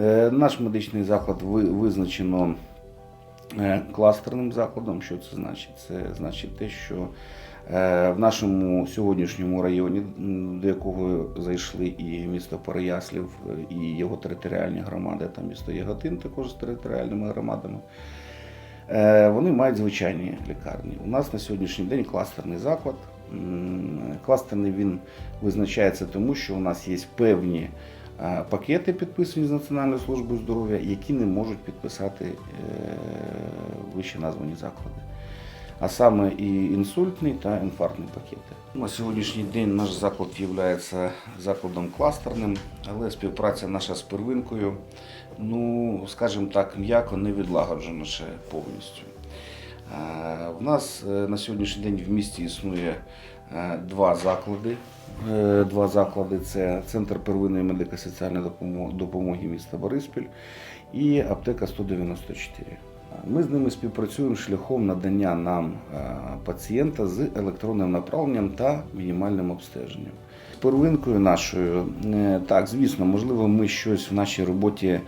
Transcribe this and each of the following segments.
Е, Наш медичний заклад визначено е, кластерним закладом. Що це значить? Це значить те, що е, в нашому сьогоднішньому районі, до якого зайшли і місто Переяслів, і його територіальні громади, та місто Яготин також з територіальними громадами. Вони мають звичайні лікарні. У нас на сьогоднішній день кластерний заклад. Кластерний він визначається тому, що у нас є певні пакети, підписані з Національною службою здоров'я, які не можуть підписати е, вище названі заклади. А саме і інсультний та інфарктний пакети. На сьогоднішній день наш заклад є закладом кластерним, але співпраця наша з первинкою, ну, скажімо так, м'яко не відлагоджена ще повністю. Е, В нас е, на сьогоднішній день в місті існує е, два заклади. Е, Два заклади це Центр первинної медико-соціальної допомо- допомоги міста Бориспіль і аптека 194. Ми з ними співпрацюємо шляхом надання нам е, пацієнта з електронним направленням та мінімальним обстеженням. Первинкою нашою, е, так, звісно, можливо, ми щось в нашій роботі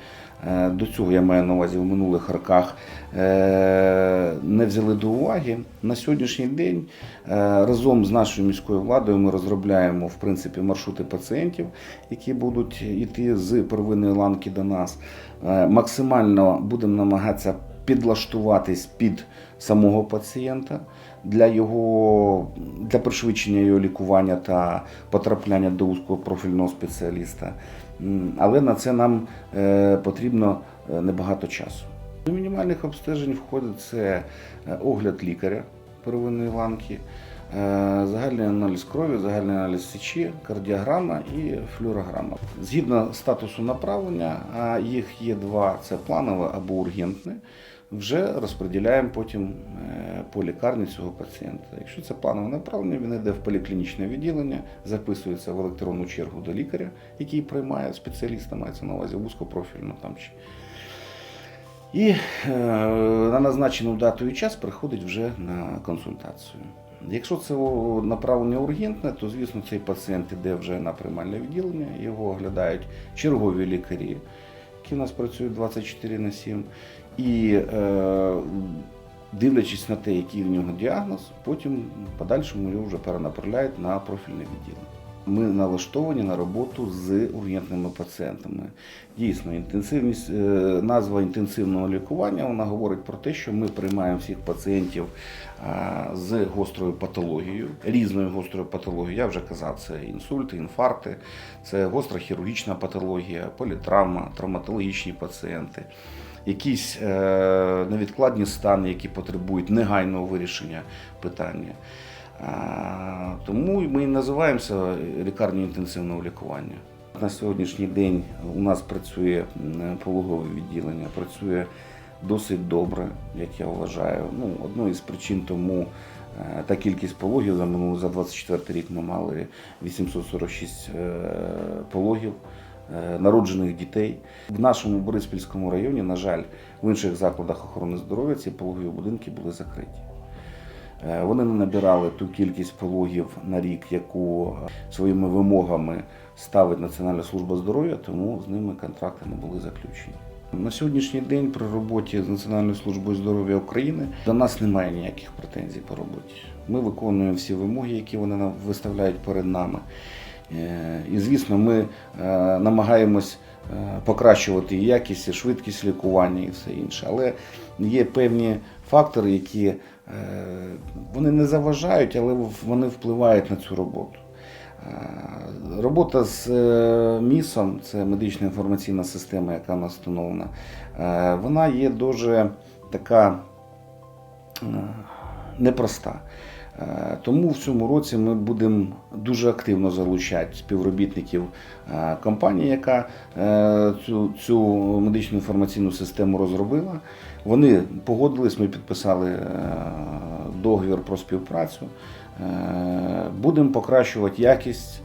е, до цього, я маю на увазі в минулих роках, е, не взяли до уваги. На сьогоднішній день разом з нашою міською владою ми розробляємо в принципі маршрути пацієнтів, які будуть йти з первинної ланки до нас. Максимально будемо намагатися підлаштуватись під самого пацієнта для його для пришвидшення його лікування та потрапляння до вузького профільного спеціаліста. Але на це нам е, потрібно е, небагато часу. До мінімальних обстежень входить це е, огляд лікаря первинної ланки, загальний аналіз крові, загальний аналіз сечі, кардіограма і флюорограма. Згідно статусу направлення, а їх є два: це планове або ургентне. Вже розподіляємо потім е, по лікарні цього пацієнта. Якщо це планове направлення, він йде в поліклінічне відділення, записується в електронну чергу до лікаря, який приймає спеціаліста, мається на увазі вузькопрофільно там чи. І е, на назначену дату і час приходить вже на консультацію. Якщо це направлення ургентне, то звісно цей пацієнт іде вже на приймальне відділення, його оглядають чергові лікарі, які у нас працюють 24 на 7. І е, дивлячись на те, який в нього діагноз, потім в подальшому його вже перенаправляють на профільне відділення. Ми налаштовані на роботу з ургентними пацієнтами. Дійсно, інтенсивність, е, назва інтенсивного лікування вона говорить про те, що ми приймаємо всіх пацієнтів з гострою патологією, різною гострою патологією. Я вже казав, це інсульти, інфаркти, це гостра хірургічна патологія, політравма, травматологічні пацієнти. Якісь е, невідкладні стани, які потребують негайного вирішення питання. Тому ми і називаємося лікарнею інтенсивного лікування. На сьогоднішній день у нас працює пологове відділення, працює досить добре, як я вважаю. Ну, одною із причин тому е, та кількість пологів за минулий за 24 рік ми мали 846 е, пологів. е, Народжених дітей в нашому Бориспільському районі, на жаль, в інших закладах охорони здоров'я ці пологові будинки були закриті. Е, Вони не набирали ту кількість пологів на рік, яку е, своїми вимогами ставить Національна служба здоров'я, тому з ними контракти не були заключені. На сьогоднішній день при роботі з Національною службою здоров'я України до нас немає ніяких претензій по роботі. Ми виконуємо всі вимоги, які вони виставляють перед нами. Е, І, звісно, ми е, намагаємось е, покращувати і якість, і швидкість лікування і все інше. Але є певні фактори, які вони не заважають, але вони впливають на цю роботу. Робота з МІСом, це медична інформаційна система, яка у нас встановлена, вона є дуже така непроста. Е, Тому в цьому році ми будемо дуже активно залучати співробітників е, компанії, яка е, цю, цю медичну інформаційну систему розробила. Вони погодились, ми підписали договір про співпрацю. Будемо покращувати якість,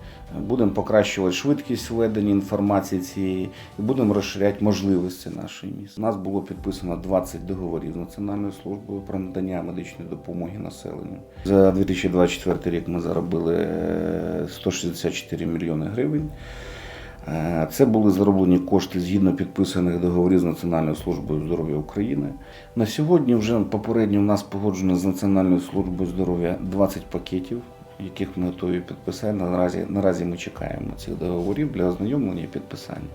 будемо покращувати швидкість введення інформації цієї і будемо розширяти можливості нашої міста. У нас було підписано 20 договорів з Національною службою про надання медичної допомоги населенню. За 2024 рік ми заробили е, 164 мільйони гривень. Е, Це були зароблені кошти згідно підписаних договорів з Національною службою здоров'я України. На сьогодні вже попередньо в нас погоджено з Національною службою здоров'я 20 пакетів, яких ми готові підписати. Наразі, наразі ми чекаємо цих договорів для ознайомлення і підписання.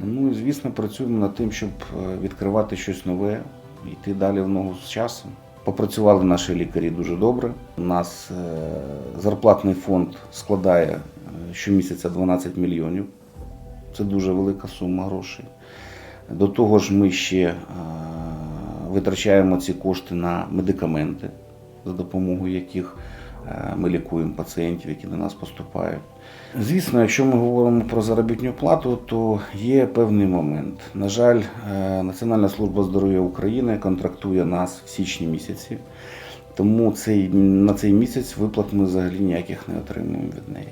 Ну і звісно, працюємо над тим, щоб е, відкривати щось нове, йти далі в ногу з часом. Попрацювали наші лікарі дуже добре. У нас е, зарплатний фонд складає е, щомісяця 12 мільйонів. Це дуже велика сума грошей. До того ж, ми ще витрачаємо ці кошти на медикаменти, за допомогою яких ми лікуємо пацієнтів, які до нас поступають. Звісно, якщо ми говоримо про заробітну плату, то є певний момент. На жаль, е, Національна служба здоров'я України контрактує нас в січні місяці, тому цей, на цей місяць виплат ми взагалі ніяких не отримуємо від неї.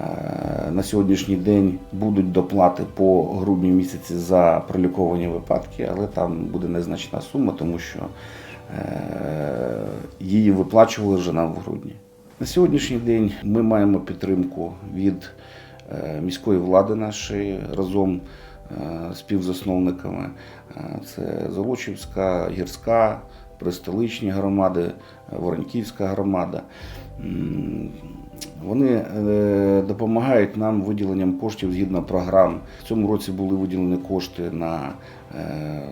Е, На сьогоднішній день будуть доплати по грудню місяці за проліковані випадки, але там буде незначна сума, тому що е, її виплачували вже нам в грудні. На сьогоднішній день ми маємо підтримку від е, міської влади нашої разом е, з співзасновниками. Е, Це Золочівська, Гірська, Пристоличні громади, е, Вороньківська громада. Вони е, допомагають нам виділенням коштів згідно програм. В цьому році були виділені кошти на е,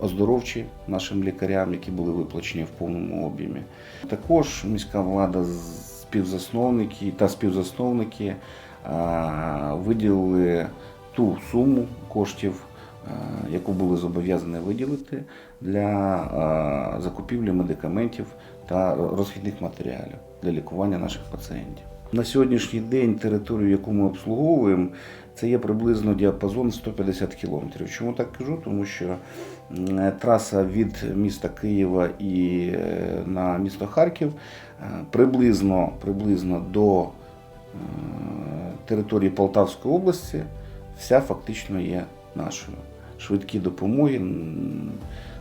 оздоровчі нашим лікарям, які були виплачені в повному об'ємі. Також міська влада співзасновники та співзасновники е, виділили ту суму коштів, яку були зобов'язані виділити для закупівлі медикаментів та розхідних матеріалів для лікування наших пацієнтів. На сьогоднішній день територію, яку ми обслуговуємо, це є приблизно діапазон 150 кілометрів. Чому так кажу? Тому що траса від міста Києва і е, на місто Харків е, приблизно, приблизно до е, території Полтавської області вся фактично є нашою. Швидкі допомоги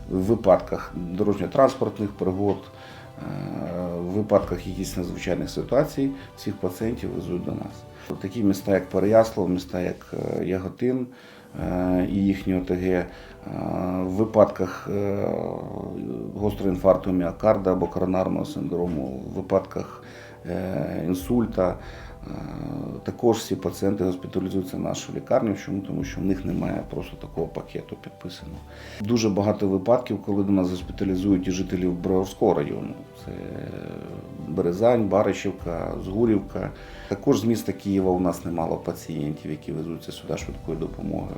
в випадках дорожньо-транспортних пригод, в випадках якихось надзвичайних ситуацій всіх пацієнтів везуть до нас. Такі міста, як Переяслав, міста як е, Яготин е, і їхні ОТГ, в випадках е, гострого інфаркту міокарда або коронарного синдрому, в випадках е, інсульта. Е, Також всі пацієнти госпіталізуються в нашу лікарню. Чому? Тому що в них немає просто такого пакету підписаного. Дуже багато випадків, коли до нас госпіталізують і жителів Броварського району. Це Березань, Баришівка, Згурівка. Також з міста Києва у нас немало пацієнтів, які везуться сюди швидкою допомогою.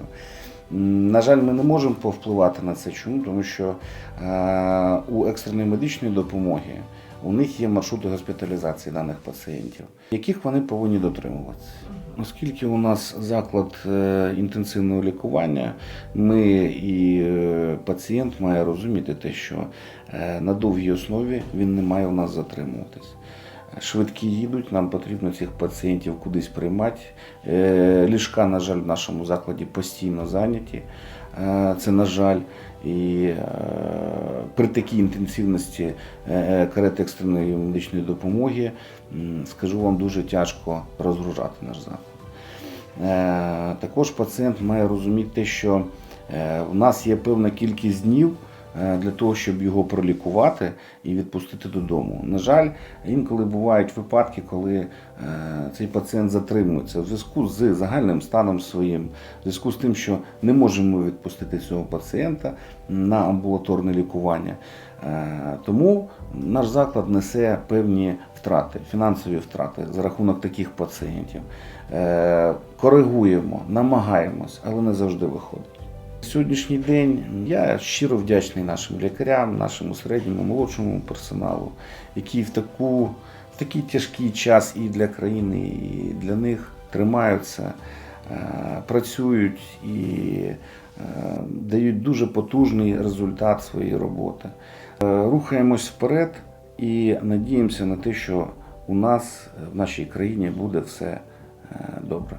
На жаль, ми не можемо повпливати на це. Чому? Тому що е, у екстреної медичної допомоги у них є маршрути госпіталізації даних пацієнтів, яких вони повинні дотримуватися. Оскільки у нас заклад е, інтенсивного лікування, ми і е, пацієнт має розуміти те, що на довгій основі він не має у нас затримуватись. Швидкі їдуть, нам потрібно цих пацієнтів кудись приймати. Е, Ліжка, на жаль, в нашому закладі постійно зайняті. Е, Це на жаль. І е, при такій інтенсивності карет екстреної медичної допомоги, скажу вам, дуже тяжко розгружати наш заклад. Також пацієнт має розуміти, що в нас є певна кількість днів для того, щоб його пролікувати і відпустити додому. На жаль, інколи бувають випадки, коли е, цей пацієнт затримується в зв'язку з загальним станом своїм, в зв'язку з тим, що не можемо відпустити цього пацієнта на амбулаторне лікування. Е, Тому наш заклад несе певні втрати, фінансові втрати за рахунок таких пацієнтів. Е, Коригуємо, намагаємось, але не завжди виходить. Сьогоднішній день я щиро вдячний нашим лікарям, нашому середньому, молодшому персоналу, які в таку в такий тяжкий час і для країни, і для них тримаються, е, працюють і е, дають дуже потужний результат своєї роботи. Е, Рухаємось вперед і надіємося на те, що у нас в нашій країні буде все добре.